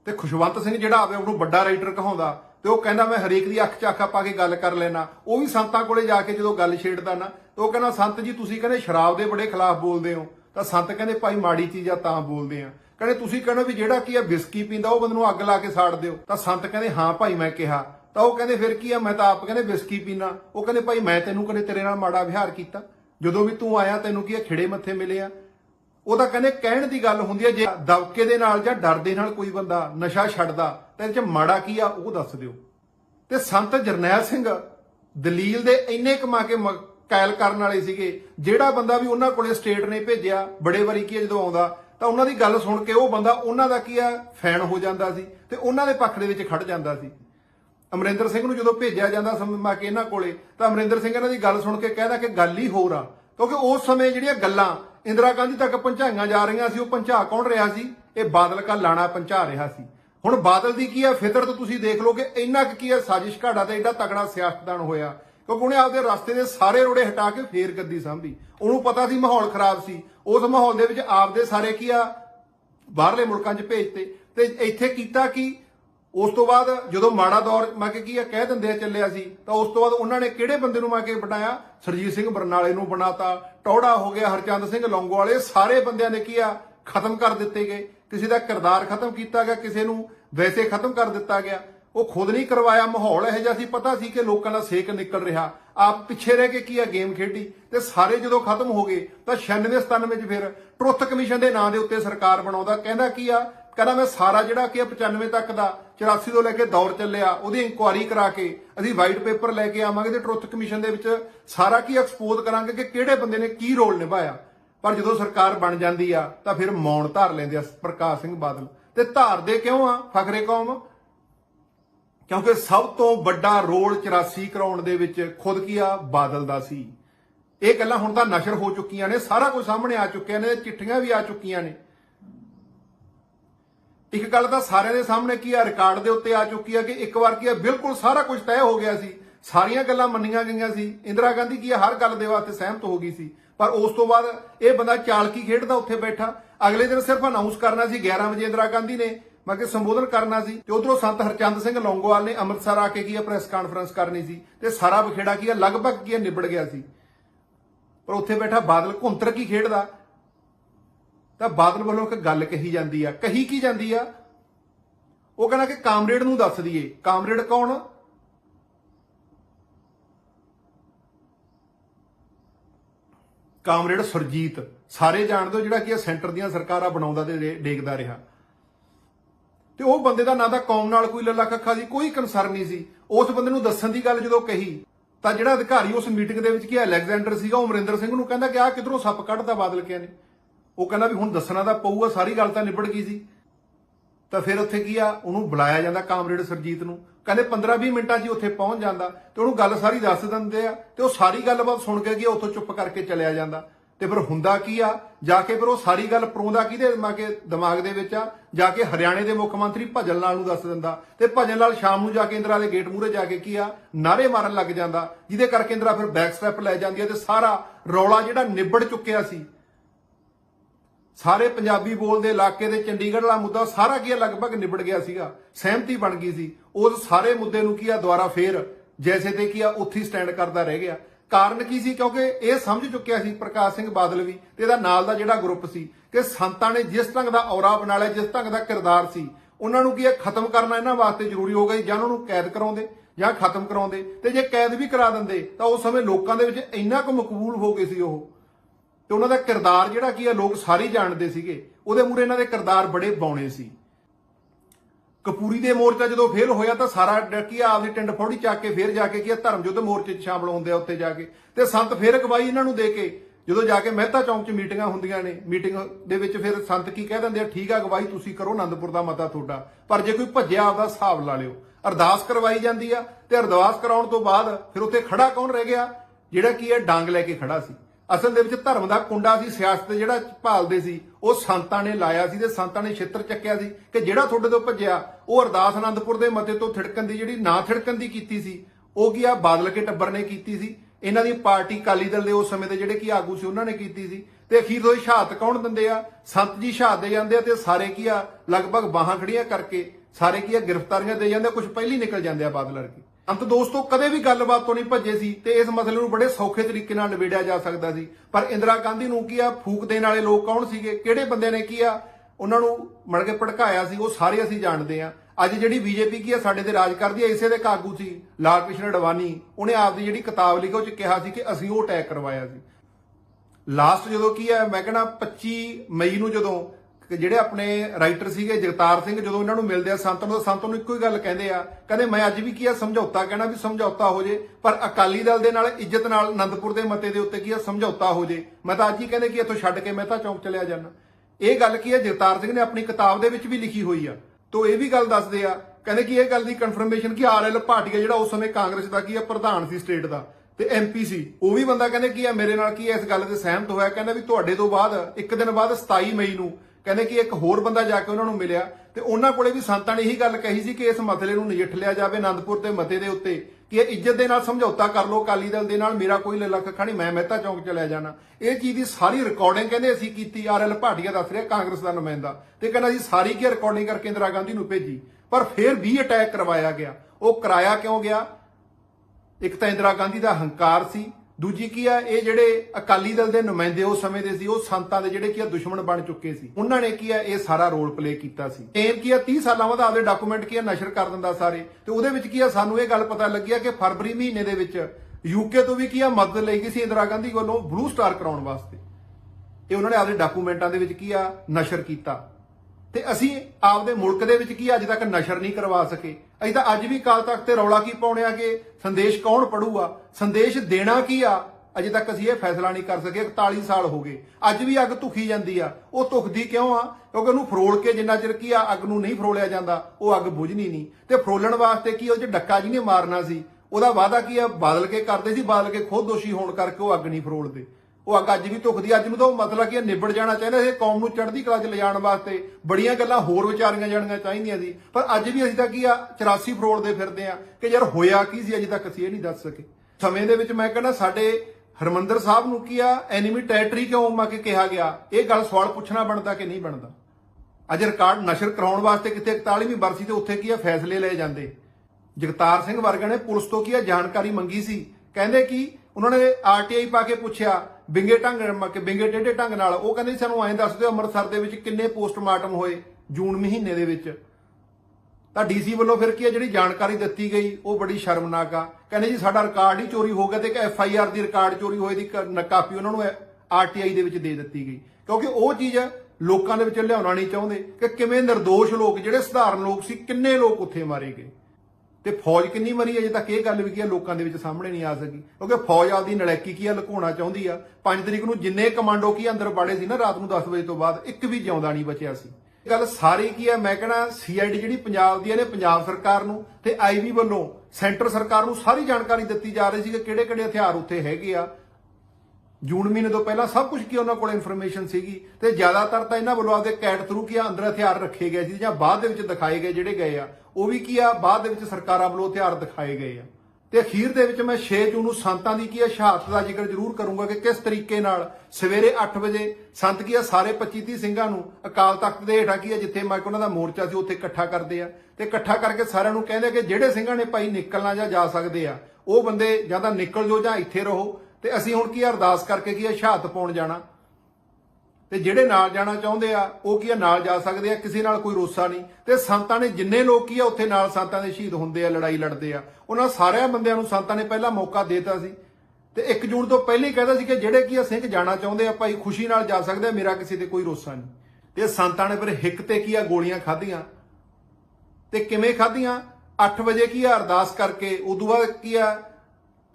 ਤੇ ਖੁਸ਼ਵੰਤ ਸਿੰਘ ਜਿਹੜਾ ਆਵੇ, ਉਹਨੂੰ ਵੱਡਾ ਰਾਈਟਰ ਕਹਾਉਂਦਾ ਤੇ ਉਹ ਕਹਿੰਦਾ, ਮੈਂ ਹਰੇਕ ਦੀ ਅੱਖ 'ਚ ਅੱਖ ਪਾ ਕੇ ਗੱਲ ਕਰ ਲੈਣਾ ਉਹ ਵੀ ਸੰਤਾਂ ਕੋਲੇ ਜਾ ਕੇ ਜਦੋਂ ਗੱਲ ਛੇੜਦਾ ਨਾ, ਤੇ ਉਹ ਕਹਿੰਦਾ, ਸੰਤ ਜੀ, ਤੁਸੀਂ ਕਹਿੰਦੇ ਸ਼ਰਾਬ ਦੇ ਬੜੇ ਖਿਲਾਫ ਬੋਲਦੇ ਹੋ, ਤਾਂ ਸੰਤ ਕਹਿੰਦੇ, ਭਾਈ, ਮਾੜੀ ਚੀਜ਼ ਆ, ਤਾਂ ਬੋਲਦੇ ਆ। ਕਹਿੰਦੇ, ਤੁਸੀਂ ਕਹਿੰਦੇ ਵੀ ਜਿਹੜਾ ਕੀ ਆ ਵਿਸਕੀ ਪੀਂਦਾ, ਉਹ ਬੰਦੇ ਨੂੰ ਅੱਗ ਲਾ ਕੇ ਸਾੜ ਦਿਓ। ਤਾਂ ਸੰਤ ਕਹਿੰਦੇ, ਹਾਂ ਭਾਈ, ਮੈਂ ਕਿਹਾ। ਤਾਂ ਉਹ ਕਹਿੰਦੇ ਫਿਰ ਕੀ ਆ, ਮੈਂ ਤਾਂ ਆਪ ਕਹਿੰਦੇ ਵਿਸਕੀ ਪੀਣਾ ਉਹ ਕਹਿੰਦੇ ਭਾਈ ਮੈਂ ਤੈਨੂੰ ਕਦੇ ਤੇਰੇ ਨਾਲ ਮਾੜਾ ਵਿਹਾਰ ਕੀਤਾ। ਜਦੋਂ ਵੀ ਤੂੰ ਆਇਆ, ਤੈਨੂੰ ਕੀ ਆ ਖਿੜੇ ਮੱਥੇ ਮਿਲੇ ਆ। ਉਹ ਤਾਂ ਕਹਿੰਦੇ ਕਹਿਣ ਦੀ ਗੱਲ ਹੁੰਦੀ ਹੈ ਜੇ ਦਬਕੇ ਦੇ ਨਾਲ ਜਾਂ ਡਰ ਦੇ ਨਾਲ ਕੋਈ ਬੰਦਾ ਨਸ਼ਾ ਛੱਡਦਾ, ਤਾਂ ਇਹ ਚ ਮਾੜਾ ਕੀ ਆ, ਉਹ ਦੱਸ ਦਿਓ। ਤੇ ਸੰਤ ਜਰਨੈਲ ਸਿੰਘ ਦਲੀਲ ਦੇ ਇੰਨੇ ਕਮਾ ਕੇ ਮ- ਕਾਇਲ ਕਰਨ ਵਾਲੇ ਸੀਗੇ, ਜਿਹੜਾ ਬੰਦਾ ਵੀ ਉਹਨਾਂ ਕੋਲੇ ਸਟੇਟ ਨੇ ਭੇਜਿਆ, ਬੜੇ ਵਾਰੀ ਕੀ ਆ, ਜਦੋਂ ਆਉਂਦਾ, ਤਾਂ ਉਹਨਾਂ ਦੀ ਗੱਲ ਸੁਣ ਕੇ ਉਹ ਬੰਦਾ ਉਹਨਾਂ ਦਾ ਕੀ ਆ, ਫੈਨ ਹੋ ਜਾਂਦਾ ਸੀ, ਤੇ ਉਹਨਾਂ ਦੇ ਪੱਖ ਦੇ ਵਿੱਚ ਖੜ ਜਾਂਦਾ ਸੀ। ਅਮਰਿੰਦਰ ਸਿੰਘ ਨੂੰ ਜਦੋਂ ਭੇਜਿਆ ਜਾਂਦਾ ਸਮਝਾ ਕੇ ਇਹਨਾਂ ਕੋਲੇ, ਤਾਂ ਅਮਰਿੰਦਰ ਸਿੰਘ ਇਹਨਾਂ ਦੀ ਗੱਲ ਸੁਣ ਕੇ ਕਹਿਦਾ ਕਿ ਗੱਲ ਹੀ ਹੋਰ ਆ। ਕਿਉਂਕਿ ਉਸ ਸਮੇਂ ਜਿਹੜੀਆਂ ਗੱਲਾਂ ਇੰਦਰਾ ਗਾਂਧੀ ਤੱਕ ਪਹੁੰਚਾਈਆਂ ਜਾ ਰਹੀਆਂ ਸੀ, ਉਹ ਪਹੁੰਚਾ ਕੌਣ ਰਿਹਾ ਸੀ? ਇਹ ਬਾਦਲ ਕਾ ਲਾਣਾ ਪਹੁੰਚਾ ਰਿਹਾ ਸੀ। ਹੁਣ ਬਾਦਲ ਦੀ ਕੀ ਹੈ ਫਿਤਰਤ ਤੁਸੀਂ ਦੇਖ ਲਓ ਕਿ ਇੰਨਾ ਕੁ ਕੀ ਹੈ ਸਾਜ਼ਿਸ਼ ਘਾੜਾ ਤੇ ਐਡਾ ਤਕੜਾ ਸਿਆਸਤਦਾਨ ਹੋਇਆ। ਕਿਉਂਕਿ ਉਹਨੇ ਆਪਦੇ ਰਸਤੇ ਦੇ ਸਾਰੇ ਰੋੜੇ ਹਟਾ ਕੇ ਫੇਰ ਗੱਦੀ ਸਾਂਭੀ। ਉਹਨੂੰ ਪਤਾ ਸੀ ਮਾਹੌਲ ਖਰਾਬ ਸੀ। ਉਸ ਮਾਹੌਲ ਦੇ ਵਿੱਚ ਆਪਦੇ ਸਾਰੇ ਕੀ ਆ ਬਾਹਰਲੇ ਮੁਲਕਾਂ 'ਚ ਭੇਜਤੇ। ਤੇ ਇੱਥੇ ਕੀਤਾ ਕੀ? ਉਸ ਤੋਂ ਬਾਅਦ ਜਦੋਂ ਮਾੜਾ ਦੌਰ ਮੈਂ ਕਿ ਕੀ ਆ, ਕਹਿ ਦਿੰਦੇ ਆ ਚੱਲਿਆ ਸੀ, ਤਾਂ ਉਸ ਤੋਂ ਬਾਅਦ ਉਹਨਾਂ ਨੇ ਕਿਹੜੇ ਬੰਦੇ ਨੂੰ ਮੈਂ ਕਿ ਬਣਾਇਆ ਸਰਜੀਤ ਸਿੰਘ ਬਰਨਾਲੇ ਨੂੰ ਬਣਾਤਾ, ਟੌੜਾ ਹੋ ਗਿਆ, ਹਰਚੰਦ ਸਿੰਘ ਲੌਂਗੋਵਾਲੇ, ਸਾਰੇ ਬੰਦਿਆਂ ਨੇ ਕੀ ਆ, ਖਤਮ ਕਰ ਦਿੱਤੇ ਗਏ। ਕਿਸੇ ਦਾ ਕਿਰਦਾਰ ਖਤਮ ਕੀਤਾ ਗਿਆ, ਕਿਸੇ ਨੂੰ ਵੈਸੇ ਖਤਮ ਕਰ ਦਿੱਤਾ ਗਿਆ। ਉਹ ਖੁਦ ਨਹੀਂ ਕਰਵਾਇਆ, ਮਾਹੌਲ ਇਹੋ ਜਿਹਾ ਸੀ, ਪਤਾ ਸੀ ਕਿ ਲੋਕਾਂ ਦਾ ਸੇਕ ਨਿਕਲ ਰਿਹਾ। ਆਪ ਪਿੱਛੇ ਰਹਿ ਕੇ ਕੀ ਆ, ਗੇਮ ਖੇਡੀ। ਤੇ ਸਾਰੇ ਜਦੋਂ ਖਤਮ ਹੋ ਗਏ, ਤਾਂ 96 97 ਵਿੱਚ ਫਿਰ ਟਰੁੱਥ ਕਮਿਸ਼ਨ ਦੇ ਨਾਂ ਦੇ ਉੱਤੇ ਸਰਕਾਰ ਬਣਾਉਂਦਾ, ਕਹਿੰਦਾ ਕੀ ਆ ਕਹਿੰਦਾ ਮੈਂ ਸਾਰਾ ਜਿਹੜਾ ਕਿ ਆ 95 ਤੱਕ ਦਾ 84 ਤੋਂ ਲੈ ਕੇ ਦੌਰ ਚੱਲਿਆ, ਉਹਦੀ ਇਨਕੁਆਰੀ ਕਰਾ ਕੇ ਅਸੀਂ ਵਾਈਟ ਪੇਪਰ ਲੈ ਕੇ ਆਵਾਂਗੇ ਤੇ ਟਰੁੱਥ ਕਮਿਸ਼ਨ ਦੇ ਵਿੱਚ ਸਾਰਾ ਕੀ ਐਕਸਪੋਜ਼ ਕਰਾਂਗੇ ਕਿ ਕਿਹੜੇ ਬੰਦੇ ਨੇ ਕੀ ਰੋਲ ਨਿਭਾਇਆ। ਪਰ ਜਦੋਂ ਸਰਕਾਰ ਬਣ ਜਾਂਦੀ ਆ, ਤਾਂ ਫਿਰ ਮੌਨ ਧਾਰ ਲੈਂਦੇ ਆ ਪ੍ਰਕਾਸ਼ ਸਿੰਘ ਬਾਦਲ। ਤੇ ਧਾਰਦੇ ਕਿਉਂ ਆ? ਫਖਰੇ ਕੌਮ। ਕਿਉਂਕਿ ਸਭ ਤੋਂ ਵੱਡਾ ਰੋਲ 84 ਕਰਾਉਣ ਦੇ ਵਿੱਚ ਖੁਦ ਕੀ ਆ? ਬਾਦਲ ਦਾ ਸੀ। ਇਹ ਗੱਲਾਂ ਹੁਣ ਤਾਂ ਨਸ਼ਰ ਹੋ ਚੁੱਕੀਆਂ ਨੇ, ਸਾਰਾ ਕੁਝ ਸਾਹਮਣੇ ਆ ਚੁੱਕਿਆ ਨੇ, ਚਿੱਠੀਆਂ ਵੀ ਆ ਚੁੱਕੀਆਂ ਨੇ। ਇੱਕ ਗੱਲ ਤਾਂ ਸਾਰਿਆਂ ਦੇ ਸਾਹਮਣੇ ਕੀ ਆ ਰਿਕਾਰਡ ਦੇ ਉੱਤੇ ਆ ਚੁੱਕੀ ਆ ਕਿ ਇੱਕ ਵਾਰ ਕੀ ਆ, ਬਿਲਕੁਲ ਸਾਰਾ ਕੁਝ ਤੈਅ ਹੋ ਗਿਆ ਸੀ। ਸਾਰੀਆਂ ਗੱਲਾਂ ਮੰਨੀਆਂ ਗਈਆਂ ਸੀ। ਇੰਦਰਾ ਗਾਂਧੀ ਕੀ ਆ, ਹਰ ਗੱਲ ਦੇ ਵਾਸਤੇ ਸਹਿਮਤ ਹੋ ਗਈ ਸੀ। ਪਰ ਉਸ ਤੋਂ ਬਾਅਦ ਇਹ ਬੰਦਾ ਚਾਲਕੀ ਖੇਡਦਾ ਉੱਥੇ ਬੈਠਾ। ਅਗਲੇ ਦਿਨ ਸਿਰਫ ਅਨਾਉਂਸ ਕਰਨਾ ਸੀ 11 ਵਜੇ ਇੰਦਰਾ ਗਾਂਧੀ ਨੇ ਮੈਂ ਕਿ ਸੰਬੋਧਨ ਕਰਨਾ ਸੀ। ਤੇ ਉਧਰੋਂ ਸੰਤ ਹਰਚੰਦ ਸਿੰਘ ਲੌਂਗੋਵਾਲ ਨੇ ਅੰਮ੍ਰਿਤਸਰ ਆ ਕੇ ਕੀ ਆ ਪ੍ਰੈਸ ਕਾਨਫਰੰਸ ਕਰਨੀ ਸੀ। ਤੇ ਸਾਰਾ ਵਿਖੇੜਾ ਕੀ ਆ, ਲਗਭਗ ਕੀ ਆ, ਨਿਬੜ ਗਿਆ ਸੀ। ਪਰ ਉੱਥੇ ਬੈਠਾ ਬਾਦਲ ਘੁੰਤਰ ਕੀ ਖੇਡਦਾ? ਤਾਂ ਬਾਦਲ ਵੱਲੋਂ ਇੱਕ ਗੱਲ ਕਹੀ ਜਾਂਦੀ ਆ। ਕਹੀ ਕੀ ਜਾਂਦੀ ਆ? ਉਹ ਕਹਿੰਦਾ ਕਿ ਕਾਮਰੇਡ ਨੂੰ ਦੱਸ ਦਈਏ। ਕਾਮਰੇਡ ਕੌਣ? ਕਾਮਰੇਡ ਸੁਰਜੀਤ। ਸਾਰੇ ਜਾਣਦੇ ਹੋ ਜਿਹੜਾ ਕਿ ਸੈਂਟਰ ਦੀਆਂ ਸਰਕਾਰਾਂ ਬਣਾਉਂਦਾ ਤੇ ਡੇਗਦਾ ਰਿਹਾ। ਤੇ ਉਹ ਬੰਦੇ ਦਾ ਨਾਂ ਤਾਂ ਕੌਮ ਨਾਲ ਕੋਈ ਲੱਲਾ ਕੱਖਾ ਸੀ, ਕੋਈ ਕੰਸਰਨ ਨਹੀਂ ਸੀ। ਉਸ ਬੰਦੇ ਨੂੰ ਦੱਸਣ ਦੀ ਗੱਲ ਜਦੋਂ ਕਹੀ, ਤਾਂ ਜਿਹੜਾ ਅਧਿਕਾਰੀ ਉਸ ਮੀਟਿੰਗ ਦੇ ਵਿੱਚ ਕੀ ਅਲੈਗਜ਼ੈਂਡਰ ਸੀਗਾ, ਉਹ ਅਮਰਿੰਦਰ ਸਿੰਘ ਨੂੰ ਕਹਿੰਦਾ ਕਿ ਆਹ ਕਿਧਰੋਂ ਸੱਪ ਕੱਢਦਾ ਬਾਦਲ ਕਿਆ ਨੇ? ਉਹ ਕਹਿੰਦਾ ਵੀ ਹੁਣ ਦੱਸਣਾ ਤਾਂ ਪਊਗਾ ਸਾਰੀ ਗੱਲ ਤਾਂ ਨਿਬੜ ਗਈ ਸੀ। ਤਾਂ ਫਿਰ ਉੱਥੇ ਕੀ ਆ? ਉਹਨੂੰ ਬੁਲਾਇਆ ਜਾਂਦਾ ਕਾਮਰੇਡ ਸਰਜੀਤ ਨੂੰ। ਕਹਿੰਦੇ 15-20 ਮਿੰਟਾਂ 'ਚ ਹੀ ਉੱਥੇ ਪਹੁੰਚ ਜਾਂਦਾ ਤੇ ਉਹਨੂੰ ਗੱਲ ਸਾਰੀ ਦੱਸ ਦਿੰਦੇ ਆ ਤੇ ਉਹ ਸਾਰੀ ਗੱਲਬਾਤ ਸੁਣ ਕੇ ਕੀ ਆ, ਉੱਥੋਂ ਚੁੱਪ ਕਰਕੇ ਚਲਿਆ ਜਾਂਦਾ। ਤੇ ਫਿਰ ਹੁੰਦਾ ਕੀ ਆ? ਜਾ ਕੇ ਫਿਰ ਉਹ ਸਾਰੀ ਗੱਲ ਪਰੋਂਦਾ ਕਿਹਦੇ ਦਿਮਾਗ ਦਿਮਾਗ ਦੇ ਵਿੱਚ ਆ? ਜਾ ਕੇ ਹਰਿਆਣੇ ਦੇ ਮੁੱਖ ਮੰਤਰੀ ਭਜਨ ਲਾਲ ਨੂੰ ਦੱਸ ਦਿੰਦਾ। ਤੇ ਭਜਨ ਲਾਲ ਸ਼ਾਮ ਨੂੰ ਜਾ ਕੇ ਇੰਦਰਾ ਦੇ ਗੇਟ ਮੂਹਰੇ ਜਾ ਕੇ ਕੀ ਆ? ਨਾਰੇ ਮਾਰਨ ਲੱਗ ਜਾਂਦਾ ਜਿਹਦੇ ਕਰਕੇ ਇੰਦਰਾ ਫਿਰ ਬੈਕ ਸਟੈਪ ਲੈ ਜਾਂਦੀ ਹੈ ਤੇ ਸਾਰਾ ਰੌਲਾ ਜਿਹੜਾ ਨਿਬੜ ਚੁੱਕਿਆ ਸੀ। ਸਾਰੇ ਪੰਜਾਬੀ ਬੋਲਦੇ ਇਲਾਕੇ ਦੇ ਚੰਡੀਗੜ੍ਹ ਵਾਲਾ ਮੁੱਦਾ ਸਾਰਾ ਕੀ ਆ ਲਗਭਗ ਨਿਬੜ ਗਿਆ ਸੀਗਾ। ਸਹਿਮਤੀ ਬਣ ਗਈ ਸੀ। ਉਸ ਸਾਰੇ ਮੁੱਦੇ ਨੂੰ ਕੀ ਆ? ਦੁਬਾਰਾ ਫੇਰ ਜੈਸੇ ਤੇ ਕੀ ਆ? ਉੱਥੇ ਸਟੈਂਡ ਕਰਦਾ ਰਹਿ ਗਿਆ। ਕਾਰਨ ਕੀ ਸੀ? ਕਿਉਂਕਿ ਇਹ ਸਮਝ ਚੁੱਕਿਆ ਸੀ ਪ੍ਰਕਾਸ਼ ਸਿੰਘ ਬਾਦਲ ਵੀ ਤੇ ਇਹਦਾ ਨਾਲ ਦਾ ਜਿਹੜਾ ਗਰੁੱਪ ਸੀ ਕਿ ਸੰਤਾਂ ਨੇ ਜਿਸ ਢੰਗ ਦਾ ਔਰਾ ਬਣਾ ਲਿਆ, ਜਿਸ ਢੰਗ ਦਾ ਕਿਰਦਾਰ ਸੀ, ਉਹਨਾਂ ਨੂੰ ਕੀ ਇਹ ਖਤਮ ਕਰਨਾ ਇਹਨਾਂ ਵਾਸਤੇ ਜ਼ਰੂਰੀ ਹੋ ਗਿਆ ਜਾਂ ਉਹਨਾਂ ਨੂੰ ਕੈਦ ਕਰਾਉਂਦੇ ਜਾਂ ਖਤਮ ਕਰਾਉਂਦੇ। ਤੇ ਜੇ ਕੈਦ ਵੀ ਕਰਾ ਦਿੰਦੇ, ਤਾਂ ਉਸ ਸਮੇਂ ਲੋਕਾਂ ਦੇ ਵਿੱਚ ਇੰਨਾ ਕੁ ਮਕਬੂਲ ਹੋ ਗਏ ਸੀ ਉਹ। ਤੇ ਉਹਨਾਂ ਦਾ ਕਿਰਦਾਰ ਜਿਹੜਾ ਕੀ ਆ, ਲੋਕ ਸਾਰੇ ਜਾਣਦੇ ਸੀਗੇ। ਉਹਦੇ ਮੂਰੇ ਇਹਨਾਂ ਦੇ ਕਿਰਦਾਰ ਬੜੇ ਬੌਣੇ ਸੀ। ਕਪੂਰੀ ਦੇ ਮੋਰਚਾ ਜਦੋਂ ਫੇਲ ਹੋਇਆ ਤਾਂ ਸਾਰਾ ਕੀ ਆ, ਆਪਦੀ ਟਿੰਡ ਫੌੜੀ ਚੱਕ ਕੇ ਫੇਰ ਜਾ ਕੇ ਕੀ ਆ ਧਰਮ ਯੁੱਧ ਮੋਰਚੇ 'ਚ ਸ਼ਾਮਲ ਹੁੰਦੇ ਆ ਉੱਥੇ ਜਾ ਕੇ। ਤੇ ਸੰਤ ਫੇਰ ਅਗਵਾਈ ਇਹਨਾਂ ਨੂੰ ਦੇ ਕੇ, ਜਦੋਂ ਜਾ ਕੇ ਮਹਿਤਾ ਚੌਂਕ 'ਚ ਮੀਟਿੰਗਾਂ ਹੁੰਦੀਆਂ ਨੇ, ਮੀਟਿੰਗ ਦੇ ਵਿੱਚ ਫਿਰ ਸੰਤ ਕੀ ਕਹਿ ਦਿੰਦੇ ਆ, ਠੀਕ ਆ, ਅਗਵਾਈ ਤੁਸੀਂ ਕਰੋ ਆਨੰਦਪੁਰ ਦਾ ਮਤਾ ਤੁਹਾਡਾ। ਪਰ ਜੇ ਕੋਈ ਭੱਜਿਆ ਆਪਦਾ ਹਿਸਾਬ ਲਾ ਲਿਓ। ਅਰਦਾਸ ਕਰਵਾਈ ਜਾਂਦੀ ਆ ਤੇ ਅਰਦਾਸ ਕਰਾਉਣ ਤੋਂ ਬਾਅਦ ਫਿਰ ਉੱਥੇ ਖੜਾ ਕੌਣ ਰਹਿ ਗਿਆ? ਜਿਹੜਾ ਕੀ ਹੈ ਡਾਂਗ ਲੈ ਕੇ ਖੜਾ ਸੀ। ਅਸਲ ਦੇ ਵਿੱਚ ਧਰਮ ਦਾ ਕੁੰਡਾ ਸੀ, ਸਿਆਸਤ ਜਿਹੜਾ ਭਾਲਦੇ ਸੀ, ਉਹ ਸੰਤਾਂ ਨੇ ਲਾਇਆ ਸੀ ਤੇ ਸੰਤਾਂ ਨੇ ਛੇਤਰ ਚੱਕਿਆ ਸੀ ਕਿ ਜਿਹੜਾ ਤੁਹਾਡੇ ਤੋਂ ਭੱਜਿਆ, ਉਹ ਅਰਦਾਸ ਅਨੰਦਪੁਰ ਦੇ ਮਤੇ ਤੋਂ ਥਿੜਕਣ ਦੀ ਜਿਹੜੀ ਨਾ ਥਿੜਕਣ ਦੀ ਕੀਤੀ ਸੀ, ਉਹ ਕੀ ਆ, ਬਾਦਲ ਕੇ ਟੱਬਰ ਨੇ ਕੀਤੀ ਸੀ। ਇਹਨਾਂ ਦੀ ਪਾਰਟੀ ਕਾਲੀ ਦਲ ਦੇ ਉਸ ਸਮੇਂ ਦੇ ਜਿਹੜੇ ਕੀ ਆਗੂ ਸੀ, ਉਹਨਾਂ ਨੇ ਕੀਤੀ ਸੀ। ਤੇ ਅਖੀਰ ਤੋਂ ਸ਼ਹਾਦਤ ਕੌਣ ਦਿੰਦੇ ਆ? ਸੰਤ ਜੀ ਸ਼ਹਾਦਤ ਦੇ ਜਾਂਦੇ ਆ ਤੇ ਸਾਰੇ ਕੀ ਆ, ਲਗਭਗ ਬਾਹਾਂ ਖੜੀਆਂ ਕਰਕੇ ਸਾਰੇ ਕੀ ਆ, ਗ੍ਰਿਫਤਾਰੀਆਂ ਦੇ ਜਾਂਦੇ ਕੁਝ ਪਹਿਲੀ ਨਿਕਲ ਜਾਂਦੇ ਆ ਬਾਦਲ ਵਰਗੇ। ਅੰਤ ਦੋਸਤੋ, ਕਦੇ ਵੀ ਗੱਲਬਾਤ ਤੋਂ ਨਹੀਂ ਭੱਜੇ ਸੀ ਤੇ ਇਸ ਮਸਲੇ ਨੂੰ ਬੜੇ ਸੌਖੇ ਤਰੀਕੇ ਨਾਲ ਨਿਬੇੜਿਆ ਜਾ ਸਕਦਾ ਸੀ। ਪਰ ਇੰਦਰਾ ਗਾਂਧੀ ਨੂੰ ਕੀ ਆ? ਫੂਕ ਦੇਣ ਵਾਲੇ ਲੋਕ ਕੌਣ ਸੀਗੇ? ਕਿਹੜੇ ਬੰਦੇ ਨੇ ਕੀ ਆ? ਉਹਨਾਂ ਨੂੰ ਮੜ ਕੇ ਭੜਕਾਇਆ ਸੀ, ਉਹ ਸਾਰੇ ਅਸੀਂ ਜਾਣਦੇ ਆ ਅੱਜ ਜਿਹੜੀ ਬੀਜੇਪੀ ਕੀ ਆ? ਸਾਡੇ ਤੇ ਰਾਜ ਕਰਦੀ ਆ, ਇਸੇ ਦੇ ਕਾਗੂ ਸੀ। ਲਾਲ ਕ੍ਰਿਸ਼ਨ ਅਡਵਾਨੀ, ਉਹਨੇ ਆਪਦੀ ਜਿਹੜੀ ਕਿਤਾਬ ਲਿਖੀ, ਉਹ ਚ ਕਿਹਾ ਸੀ ਕਿ ਅਸੀਂ ਉਹ ਅਟੈਕ ਕਰਵਾਇਆ ਸੀ। ਲਾਸਟ ਜਦੋਂ ਕੀ ਹੈ ਮੈਂ ਕਹਿੰਦਾ 25 ਮਈ ਨੂੰ ਜਦੋਂ ਕਿ ਜਿਹੜੇ ਆਪਣੇ ਰਾਈਟਰ ਸੀਗੇ, ਜਗਤਾਰ ਸਿੰਘ, ਜਦੋਂ ਇਹਨਾਂ ਨੂੰ ਮਿਲਦੇ ਆ, ਸੰਤ ਨੂੰ ਸੰਤ ਨੂੰ ਇੱਕੋ ਹੀ ਗੱਲ ਕਹਿੰਦੇ ਆ, ਕਹਿੰਦੇ ਮੈਂ ਅੱਜ ਵੀ ਕੀ ਆ, ਸਮਝੌਤਾ ਕਹਿਣਾ ਵੀ ਸਮਝੌਤਾ ਹੋ ਜੇ, ਪਰ ਅਕਾਲੀ ਦਲ ਦੇ ਨਾਲ, ਇੱਜ਼ਤ ਨਾਲ ਆਨੰਦਪੁਰ ਦੇ ਮਤੇ ਦੇ ਉੱਤੇ ਕੀ ਆ, ਸਮਝੌਤਾ ਹੋ ਜੇ। ਮੈਂ ਤਾਂ ਅੱਜ ਹੀ ਕਹਿੰਦੇ ਕਿ ਇੱਥੋਂ ਛੱਡ ਕੇ ਮੈਂ ਤਾਂ ਚੌਂਕ ਚਲਿਆ ਜਾਣਾ ਇਹ ਗੱਲ ਕੀ ਆ, ਜਗਤਾਰ ਸਿੰਘ ਨੇ ਆਪਣੀ ਕਿਤਾਬ ਦੇ ਵਿੱਚ ਵੀ ਲਿਖੀ ਹੋਈ ਆ। ਤੋ ਇਹ ਵੀ ਗੱਲ ਦੱਸਦੇ ਆ, ਕਹਿੰਦੇ ਕਿ ਇਹ ਗੱਲ ਦੀ ਕਨਫਰਮੇਸ਼ਨ ਕਿ ਆਰਐਲ ਭਾਟੀਆ ਜਿਹੜਾ ਉਸ ਸਮੇਂ ਕਾਂਗਰਸ ਦਾ ਕੀ ਆ, ਪ੍ਰਧਾਨ ਸੀ ਸਟੇਟ ਦਾ, ਤੇ ਐਮਪੀ ਸੀ, ਉਹ ਵੀ ਬੰਦਾ ਕਹਿੰਦੇ ਕੀ ਆ, ਮੇਰੇ ਨਾਲ ਕੀ ਆ, ਇਸ ਗੱਲ ਤੇ ਸਹਿਮਤ ਹੋਇਆ, ਕਹਿੰਦਾ ਵੀ ਤੁਹਾਡੇ ਤੋਂ ਬਾਅਦ, ਇੱਕ ਦਿਨ ਬਾਅਦ 27 ਮਈ ਨੂੰ ਕਹਿੰਦੇ ਕਿ ਇੱਕ ਹੋਰ ਬੰਦਾ ਜਾ ਕੇ ਉਹਨਾਂ ਨੂੰ ਮਿਲਿਆ ਤੇ ਉਹਨਾਂ ਕੋਲੇ ਵੀ ਸੰਤਾਂ ਨੇ ਇਹੀ ਗੱਲ ਕਹੀ ਸੀ ਕਿ ਇਸ ਮਸਲੇ ਨੂੰ ਨਜਿੱਠ ਲਿਆ ਜਾਵੇ ਆਨੰਦਪੁਰ ਦੇ ਮਤੇ ਦੇ ਉੱਤੇ ਕਿ ਇਹ ਇੱਜ਼ਤ ਦੇ ਨਾਲ ਸਮਝੌਤਾ ਕਰ ਲਓ, ਅਕਾਲੀ ਦਲ ਦੇ ਨਾਲ ਮੇਰਾ ਕੋਈ ਲੱਖ ਖਾਣੀ, ਮੈਂ ਮਹਿਤਾ ਚੌਂਕ ਚਲਿਆ ਜਾਣਾ। ਇਹ ਚੀਜ਼ ਦੀ ਸਾਰੀ ਰਿਕਾਰਡਿੰਗ ਕਹਿੰਦੇ ਅਸੀਂ ਕੀਤੀ ਆਰਐਲ ਭਾਟੀਆ ਦੱਸ ਰਿਹਾ, ਕਾਂਗਰਸ ਦਾ ਨੁਮਾਇੰਦਾ। ਤੇ ਕਹਿੰਦਾ ਜੀ ਸਾਰੀ ਕੀ ਰਿਕਾਰਡਿੰਗ ਕਰਕੇ ਇੰਦਰਾ ਗਾਂਧੀ ਨੂੰ ਭੇਜੀ। ਪਰ ਫਿਰ ਵੀ ਅਟੈਕ ਕਰਵਾਇਆ ਗਿਆ। ਉਹ ਕਰਾਇਆ ਕਿਉਂ ਗਿਆ? ਇੱਕ ਤਾਂ ਇੰਦਰਾ ਗਾਂਧੀ ਦਾ ਹੰਕਾਰ ਸੀ ਦੂਜੀ ਕੀ ਆ, ਇਹ ਜਿਹੜੇ ਅਕਾਲੀ ਦਲ ਦੇ ਨੁਮਾਇੰਦੇ ਉਸ ਸਮੇਂ ਦੇ ਸੀ, ਉਹ ਸੰਤਾਂ ਦੇ ਜਿਹੜੇ ਕੀ ਆ, ਦੁਸ਼ਮਣ ਬਣ ਚੁੱਕੇ ਸੀ। ਉਹਨਾਂ ਨੇ ਕੀ ਆ, ਇਹ ਸਾਰਾ ਰੋਲ ਪਲੇ ਕੀਤਾ ਸੀ। ਟੇਨ ਕੀ ਆ 30 ਸਾਲਾਂ ਬਾਅਦ ਆਪਦੇ ਡਾਕੂਮੈਂਟ ਕੀ ਆ, ਨਸ਼ਰ ਕਰ ਦਿੰਦਾ ਸਾਰੇ। ਤੇ ਉਹਦੇ ਵਿੱਚ ਕੀ ਆ, ਸਾਨੂੰ ਇਹ ਗੱਲ ਪਤਾ ਲੱਗੀ ਆ ਕਿ ਫਰਵਰੀ ਮਹੀਨੇ ਦੇ ਵਿੱਚ ਯੂਕੇ ਤੋਂ ਵੀ ਕੀ ਆ, ਮਦਦ ਲਈ ਗਈ ਸੀ ਇੰਦਰਾ ਗਾਂਧੀ ਵੱਲੋਂ ਬਲੂ ਸਟਾਰ ਕਰਾਉਣ ਵਾਸਤੇ। ਇਹ ਉਹਨਾਂ ਨੇ ਆਪਦੇ ਡਾਕੂਮੈਂਟਾਂ ਦੇ ਵਿੱਚ ਕੀ ਆ, ਨਸ਼ਰ ਕੀਤਾ। ਤੇ ਅਸੀਂ ਆਪਦੇ ਮੁਲਕ ਦੇ ਵਿੱਚ ਕੀ ਅੱਜ ਤੱਕ ਨਸ਼ਰ ਨਹੀਂ ਕਰਵਾ ਸਕੇ? ਅਸੀਂ ਤਾਂ ਅੱਜ ਵੀ ਕਾਲ ਤੱਕ ਤੇ ਰੌਲਾ ਕੀ ਪਾਉਣੇ ਆ ਕਿ ਸੰਦੇਸ਼ ਕੌਣ ਪੜੂਗਾ ਸੰਦੇਸ਼ ਦੇਣਾ ਕੀ ਆ? ਅਜੇ ਤੱਕ ਅਸੀਂ ਇਹ ਫੈਸਲਾ ਨਹੀਂ ਕਰ ਸਕੇ 41 ਸਾਲ ਹੋ ਗਏ। ਅੱਜ ਵੀ ਅੱਗ ਧੁਖੀ ਜਾਂਦੀ ਆ। ਉਹ ਧੁਖਦੀ ਕਿਉਂ ਆ? ਕਿਉਂਕਿ ਉਹਨੂੰ ਫਰੋਲ ਕੇ ਜਿੰਨਾ ਚਿਰ ਕੀ ਆ, ਅੱਗ ਨੂੰ ਨਹੀਂ ਫਰੋਲਿਆ ਜਾਂਦਾ, ਉਹ ਅੱਗ ਬੁਝਣੀ ਨਹੀਂ। ਤੇ ਫਰੋਲਣ ਵਾਸਤੇ ਕੀ ਉਹ ਚ ਡੱਕਾ ਜਿਹਨੇ ਮਾਰਨਾ ਸੀ? ਉਹਦਾ ਵਾਅਦਾ ਕੀ ਆ? ਬਦਲ ਕੇ ਕਰਦੇ ਸੀ, ਬਦਲ ਕੇ ਖੁਦ ਦੋਸ਼ੀ ਹੋਣ ਕਰਕੇ ਉਹ ਅੱਗ ਨਹੀਂ ਫਰੋਲਦੇ। ਉਹ ਅੱਗ ਅੱਜ ਵੀ ਧੁਖਦੀ ਅੱਜ ਨੂੰ ਤਾਂ ਉਹ ਮਤਲਬ ਕੀ ਹੈ, ਨਿਬੜ ਜਾਣਾ ਚਾਹੀਦਾ ਸੀ ਕੌਮ ਨੂੰ ਚੜ੍ਹਦੀ ਕਲਾ 'ਚ ਲਿਜਾਣ ਵਾਸਤੇ। ਬੜੀਆਂ ਗੱਲਾਂ ਹੋਰ ਵਿਚਾਰੀਆਂ ਜਾਣੀਆਂ ਚਾਹੀਦੀਆਂ ਸੀ। ਪਰ ਅੱਜ ਵੀ ਅਸੀਂ ਤਾਂ ਕੀ ਆ 84 ਫਰੋੜ ਦੇ ਫਿਰਦੇ ਆ ਕਿ ਯਾਰ ਹੋਇਆ ਕੀ ਸੀ ਅਜੇ ਤੱਕ ਅਸੀਂ ਇਹ ਨਹੀਂ ਦੱਸ ਸਕੇ। ਸਮੇਂ ਦੇ ਵਿੱਚ ਮੈਂ ਕਹਿੰਦਾ ਸਾਡੇ ਹਰਮੰਦਰ ਸਾਹਿਬ ਨੂੰ ਕੀ ਆ ਐਨੀਮੀ ਟੈਰੀਟਰੀ ਕਿਉਂ ਮਾ ਕੇ ਕਿਹਾ ਗਿਆ? ਇਹ ਗੱਲ ਸਵਾਲ ਪੁੱਛਣਾ ਬਣਦਾ ਕਿ ਨਹੀਂ ਬਣਦਾ? ਅੱਜ ਰਿਕਾਰਡ ਨਸ਼ਰ ਕਰਾਉਣ ਵਾਸਤੇ ਕਿਤੇ 41ਵੀਂ ਬਰਸੀ ਤੇ ਉੱਥੇ ਕੀ ਆ ਫੈਸਲੇ ਲਏ ਜਾਂਦੇ। ਜਗਤਾਰ ਸਿੰਘ ਵਰਗਾ ਨੇ ਪੁਲਿਸ ਤੋਂ ਕੀ ਆ ਜਾਣਕਾਰੀ ਮੰਗੀ ਸੀ। ਕਹਿੰਦੇ ਕਿ ਉਹਨਾਂ ਨੇ ਆਰਟੀਆਈ ਪਾ ਕੇ ਪੁੱਛਿਆ ਬਿੰਗੇ ਢੰਗ ਮ- ਕਿ ਬਿੰਗੇ ਟੇਢੇ ਢੰਗ ਨਾਲ, ਉਹ ਕਹਿੰਦੇ ਸੀ ਸਾਨੂੰ ਐਂ ਦੱਸ ਦਿਓ ਅੰਮ੍ਰਿਤਸਰ ਦੇ ਵਿੱਚ ਕਿੰਨੇ ਪੋਸਟਮਾਰਟਮ ਹੋਏ ਜੂਨ ਮਹੀਨੇ ਦੇ ਵਿੱਚ। ਤਾਂ ਡੀਸੀ ਵੱਲੋਂ ਫਿਰ ਕੀ ਹੈ, ਜਿਹੜੀ ਜਾਣਕਾਰੀ ਦਿੱਤੀ ਗਈ, ਉਹ ਬੜੀ ਸ਼ਰਮਨਾਕ ਆ। ਕਹਿੰਦੇ ਜੀ ਸਾਡਾ ਰਿਕਾਰਡ ਹੀ ਚੋਰੀ ਹੋ ਗਿਆ ਤੇ ਇੱਕ ਐਫ ਆਈ ਆਰ ਦੀ ਰਿਕਾਰਡ ਚੋਰੀ ਹੋਏ ਦੀ ਕ- ਨ- ਕਾਪੀ ਉਹਨਾਂ ਨੂੰ ਆਰ ਟੀ ਆਈ ਦੇ ਵਿੱਚ ਦੇ ਦਿੱਤੀ ਗਈ। ਕਿਉਂਕਿ ਉਹ ਚੀਜ਼ ਲੋਕਾਂ ਦੇ ਵਿੱਚ ਲਿਆਉਣਾ ਨਹੀਂ ਚਾਹੁੰਦੇ ਕਿ ਕਿਵੇਂ નિર્ਦੋਸ਼ ਲੋਕ, ਜਿਹੜੇ ਸਧਾਰਨ ਲੋਕ ਸੀ, ਕਿੰਨੇ ਲੋਕ ਉੱਥੇ ਮਾਰੇ ਗਏ। ਤੇ ਫੌਜ ਕਿੰਨੀ ਵਾਰੀ ਅਜੇ ਤੱਕ ਇਹ ਗੱਲ ਵੀ ਕੀ ਆ, ਲੋਕਾਂ ਦੇ ਵਿੱਚ ਸਾਹਮਣੇ ਨਹੀਂ ਆ ਸਕੀ? ਕਿਉਂਕਿ ਫੌਜ ਆਪਦੀ ਨਲੈਕੀ ਕੀ ਆ, ਲੁਕਾਉਣਾ ਚਾਹੁੰਦੀ ਆ। 5 ਤਰੀਕ ਨੂੰ ਜਿੰਨੇ ਕਮਾਂਡੋ ਕੀ ਅੰਦਰ ਬਾੜੇ ਸੀ ਨਾ, ਰਾਤ ਨੂੰ 10 ਵਜੇ ਤੋਂ ਬਾਅਦ, ਇੱਕ ਵੀ ਜਿਉਂਦਾ ਨਹੀਂ ਬਚਿਆ ਸੀ। ਗੱਲ ਸਾਰੀ ਕੀ ਆ, ਮੈਂ ਕਹਣਾ ਸੀਆਈਡੀ ਜਿਹੜੀ ਪੰਜਾਬ ਦੀ ਆ ਨੇ, ਪੰਜਾਬ ਸਰਕਾਰ ਨੂੰ ਤੇ ਆਈਬੀ ਵੱਲੋਂ ਸੈਂਟਰ ਸਰਕਾਰ ਨੂੰ ਸਾਰੀ ਜਾਣਕਾਰੀ ਦਿੱਤੀ ਜਾ ਰਹੀ ਸੀ ਕਿ ਕਿਹੜੇ ਕਿਹੜੇ ਹਥਿਆਰ ਉੱਥੇ ਹੈਗੇ ਆ। ਜੂਨ ਮਹੀਨੇ ਤੋਂ ਪਹਿਲਾਂ ਸਭ ਕੁਝ ਕੀ ਉਹਨਾਂ ਕੋਲ ਇਨਫੋਰਮੇਸ਼ਨ ਸੀਗੀ ਤੇ ਜ਼ਿਆਦਾਤਰ ਤਾਂ ਇਹਨਾਂ ਵੱਲੋਂ ਆਪਦੇ ਕੈਟ ਥਰੂ ਕੀ ਅੰਦਰ ਹਥਿਆਰ ਰੱਖੇ ਗਏ ਸੀ ਜਾਂ ਬਾਅਦ ਦੇ ਵਿੱਚ ਦਿਖਾਏ ਗਏ ਜਿਹੜੇ ਗਏ ਆ। ਉਹ ਵੀ ਕੀ ਆ, ਬਾਅਦ ਦੇ ਵਿੱਚ ਸਰਕਾਰਾਂ ਵੱਲੋਂ ਹਥਿਆਰ ਦਿਖਾਏ ਗਏ ਆ। ਤੇ ਅਖੀਰ ਦੇ ਵਿੱਚ ਮੈਂ 6 ਜੂਨ ਨੂੰ ਸੰਤਾਂ ਦੀ ਕੀ ਆ, ਸ਼ਹਾਦਤ ਦਾ ਜ਼ਿਕਰ ਜ਼ਰੂਰ ਕਰੂੰਗਾ ਕਿ ਕਿਸ ਤਰੀਕੇ ਨਾਲ ਸਵੇਰੇ 8 ਵਜੇ ਸੰਤ ਕੀ ਆ, ਸਾਰੇ 25 30 ਸਿੰਘਾਂ ਨੂੰ ਅਕਾਲ ਤਖਤ ਦੇ ਹੇਠਾਂ ਕੀ ਆ, ਜਿੱਥੇ ਮੈਂ ਉਹਨਾਂ ਦਾ ਮੋਰਚਾ ਸੀ, ਉੱਥੇ ਇਕੱਠਾ ਕਰਦੇ ਆ। ਤੇ ਇਕੱਠਾ ਕਰਕੇ ਸਾਰਿਆਂ ਨੂੰ ਕਹਿੰਦੇ ਕਿ ਜਿਹੜੇ ਸਿੰਘਾਂ ਨੇ ਭਾਈ ਨਿਕਲਣਾ ਜਾਂ ਜਾ ਸਕਦੇ ਆ, ਉਹ ਬੰਦੇ ਜਾਂ ਤਾਂ ਨਿਕਲ ਜੋ ਜਾਂ ਇੱਥੇ ਰਹੋ। ਤੇ ਅਸੀਂ ਹੁਣ ਕੀ ਅਰਦਾਸ ਕਰਕੇ ਕੀ ਆ, ਸ਼ਹਾਦਤ ਪਾਉਣ ਜਾਣਾ। ਤੇ ਜਿਹੜੇ ਨਾਲ ਜਾਣਾ ਚਾਹੁੰਦੇ ਆ, ਉਹ ਕੀ ਆ, ਨਾਲ ਜਾ ਸਕਦੇ ਆ, ਕਿਸੇ ਨਾਲ ਕੋਈ ਰੋਸਾ ਨਹੀਂ। ਤੇ ਸੰਤਾਂ ਨੇ ਜਿੰਨੇ ਲੋਕ ਕੀ ਆ, ਉੱਥੇ ਨਾਲ ਸੰਤਾਂ ਦੇ ਸ਼ਹੀਦ ਹੁੰਦੇ ਆ, ਲੜਾਈ ਲੜਦੇ ਆ। ਉਹਨਾਂ ਸਾਰਿਆਂ ਬੰਦਿਆਂ ਨੂੰ ਸੰਤਾਂ ਨੇ ਪਹਿਲਾਂ ਮੌਕਾ ਦੇਤਾ ਸੀ। ਤੇ 1 ਜੂਨ ਤੋਂ ਪਹਿਲਾਂ ਹੀ ਕਹਿੰਦਾ ਸੀ ਕਿ ਜਿਹੜੇ ਕੀ ਆ, ਸਿੰਘ ਜਾਣਾ ਚਾਹੁੰਦੇ ਆ, ਭਾਈ ਖੁਸ਼ੀ ਨਾਲ ਜਾ ਸਕਦੇ ਆ, ਮੇਰਾ ਕਿਸੇ ਤੇ ਕੋਈ ਰੋਸਾ ਨਹੀਂ। ਤੇ ਸੰਤਾਂ ਨੇ ਫਿਰ ਹਿੱਕ ਤੇ ਕੀ ਆ, ਗੋਲੀਆਂ ਖਾਧੀਆਂ। ਤੇ ਕਿਵੇਂ ਖਾਧੀਆਂ? 8 ਵਜੇ ਕੀ ਆ, ਅਰਦਾਸ ਕਰਕੇ, ਉਦੋਂ ਬਾਅਦ ਕੀ ਆ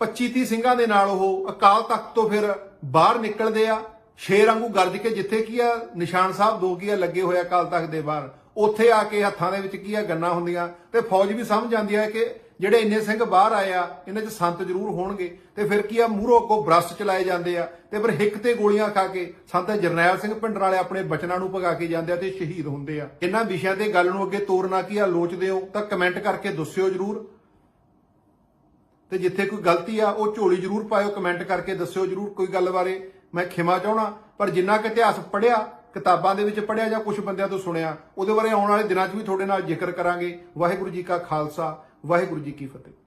25 30 ਸਿੰਘਾਂ ਦੇ ਨਾਲ ਉਹ ਅਕਾਲ ਤਖਤ ਤੋਂ ਫਿਰ ਬਾਹਰ ਨਿਕਲਦੇ ਆ। ਸ਼ੇਰ ਵਾਂਗੂ ਗਰਜ ਕੇ ਜਿੱਥੇ ਕੀ ਆ, ਨਿਸ਼ਾਨ ਸਾਹਿਬ ਦੋ ਕੀ ਆ, ਲੱਗੇ ਹੋਏ ਆ ਅਕਾਲ ਤਖਤ ਦੇ ਬਾਹਰ। ਉੱਥੇ ਆ ਕੇ ਹੱਥਾਂ ਦੇ ਵਿੱਚ ਕੀ ਆ, ਗੰਨਾ ਹੁੰਦੀਆਂ। ਤੇ ਫੌਜ ਵੀ ਸਮਝ ਜਾਂਦੀ ਹੈ ਕਿ ਜਿਹੜੇ ਇੰਨੇ ਸਿੰਘ ਬਾਹਰ ਆਏ ਆ ਇਹਨਾਂ 'ਚ ਸੰਤ ਜ਼ਰੂਰ ਹੋਣਗੇ। ਤੇ ਫਿਰ ਕੀ ਆ, ਮੂਹਰੋਂ ਅੱਗੋਂ ਬਰਸਟ ਚਲਾਏ ਜਾਂਦੇ ਆ। ਤੇ ਫਿਰ ਹਿੱਕ ਤੇ ਗੋਲੀਆਂ ਖਾ ਕੇ ਸੰਤ ਜਰਨੈਲ ਸਿੰਘ ਪਿੰਡ ਵਾਲੇ ਆਪਣੇ ਬਚਨਾਂ ਨੂੰ ਭਗਾ ਕੇ ਜਾਂਦੇ ਆ ਤੇ ਸ਼ਹੀਦ ਹੁੰਦੇ ਆ। ਇਹਨਾਂ ਵਿਸ਼ਿਆਂ ਤੇ ਗੱਲ ਨੂੰ ਅੱਗੇ ਤੋਰਨਾ ਕੀ ਆ ਲੋਚਦੇ ਹੋ ਤਾਂ ਕਮੈਂਟ ਕਰਕੇ ਦੱਸਿਓ ਜ਼ਰੂਰ। ਤੇ ਜਿੱਥੇ ਕੋਈ ਗਲਤੀ ਆ, ਉਹ ਝੋਲੀ ਜ਼ਰੂਰ ਪਾਇਓ, ਕਮੈਂਟ ਕਰਕੇ ਦੱਸਿਓ ਜ਼ਰੂਰ ਕੋਈ ਗੱਲ ਬਾਰੇ। ਮੈਂ ਖਿਮਾ ਚਾਹਣਾ ਪਰ ਜਿੰਨਾ ਕਿ ਇਤਿਹਾਸ ਪੜਿਆ ਕਿਤਾਬਾਂ ਦੇ ਵਿੱਚ ਪੜਿਆ ਜਾਂ ਕੁਝ ਬੰਦਿਆਂ ਤੋਂ ਸੁਣਿਆ, ਉਹਦੇ ਬਾਰੇ ਆਉਣ ਵਾਲੇ ਦਿਨਾਂ 'ਚ ਵੀ ਤੁਹਾਡੇ ਨਾਲ ਜ਼ਿਕਰ ਕਰਾਂਗੇ। ਵਾਹਿਗੁਰੂ ਜੀ ਕਾ ਖਾਲਸਾ, ਵਾਹਿਗੁਰੂ ਜੀ ਕੀ ਫਤਿਹ।